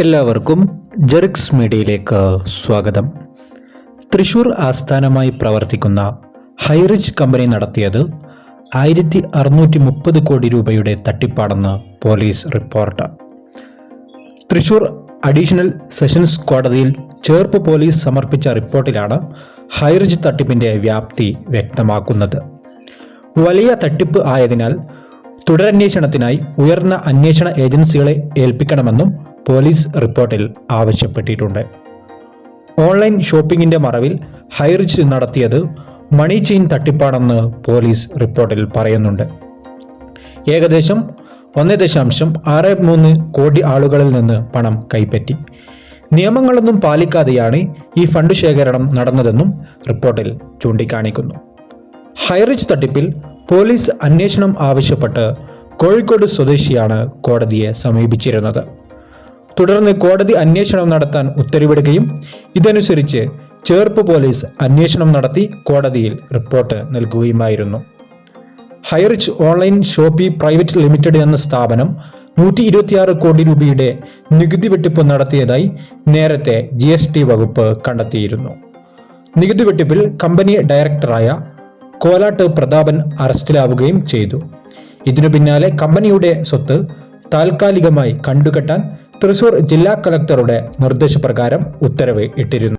എല്ലാവർക്കും ജെറിക്സ് മീഡിയയിലേക്ക് സ്വാഗതം. തൃശൂർ ആസ്ഥാനമായി പ്രവർത്തിക്കുന്ന ഹൈറിച്ച് കമ്പനി നടത്തിയത് ആയിരത്തി അറുന്നൂറ്റി മുപ്പത് കോടി രൂപയുടെ തട്ടിപ്പാടെന്ന് police report. Thrissur additional sessions കോടതിയിൽ ചേർപ്പ് പോലീസ് സമർപ്പിച്ച റിപ്പോർട്ടിലാണ് ഹൈറിച്ച് തട്ടിപ്പിന്റെ വ്യാപ്തി വ്യക്തമാക്കുന്നത്. വലിയ തട്ടിപ്പ് ആയതിനാൽ തുടരന്വേഷണത്തിനായി ഉയർന്ന അന്വേഷണ ഏജൻസികളെ ഏൽപ്പിക്കണമെന്നും പോലീസ് റിപ്പോർട്ടിൽ ആവശ്യപ്പെട്ടിട്ടുണ്ട്. ഓൺലൈൻ ഷോപ്പിംഗിന്റെ മറവിൽ ഹൈറിച്ച് നടത്തിയത് മണി ചെയിൻ തട്ടിപ്പാണെന്ന് പോലീസ് റിപ്പോർട്ടിൽ പറയുന്നുണ്ട്. ഏകദേശം ഒന്ന് ദശാംശം ആറ് മൂന്ന് കോടി ആളുകളിൽ നിന്ന് പണം കൈപ്പറ്റി. നിയമങ്ങളൊന്നും പാലിക്കാതെയാണ് ഈ ഫണ്ട് ശേഖരണം നടന്നതെന്നും റിപ്പോർട്ടിൽ ചൂണ്ടിക്കാണിക്കുന്നു. ഹൈറിച്ച് തട്ടിപ്പിൽ പോലീസ് അന്വേഷണം ആവശ്യപ്പെട്ട് കോഴിക്കോട് സ്വദേശിയാണ് കോടതിയെ സമീപിച്ചിരുന്നത്. തുടർന്ന് കോടതി അന്വേഷണം നടത്താൻ ഉത്തരവിടുകയും ഇതനുസരിച്ച് ചേർപ്പ് പോലീസ് അന്വേഷണം നടത്തി കോടതിയിൽ report നൽകുകയുമായിരുന്നു. Highrich Online Shoppe Private Limited എന്ന സ്ഥാപനം നൂറ്റി ഇരുപത്തിയാറ് കോടി രൂപയുടെ നികുതി വെട്ടിപ്പ് നടത്തിയതായി നേരത്തെ ജി എസ് ടി വകുപ്പ് കണ്ടെത്തിയിരുന്നു. നികുതി വെട്ടിപ്പിൽ കമ്പനി ഡയറക്ടറായ കോലാട്ട് പ്രതാപൻ അറസ്റ്റിലാവുകയും ചെയ്തു. ഇതിനു പിന്നാലെ കമ്പനിയുടെ സ്വത്ത് താൽക്കാലികമായി കണ്ടുകെട്ടാൻ തൃശൂർ ജില്ലാ കളക്ടറുടെ നിർദ്ദേശപ്രകാരം ഉത്തരവ് ഇട്ടിരുന്നു.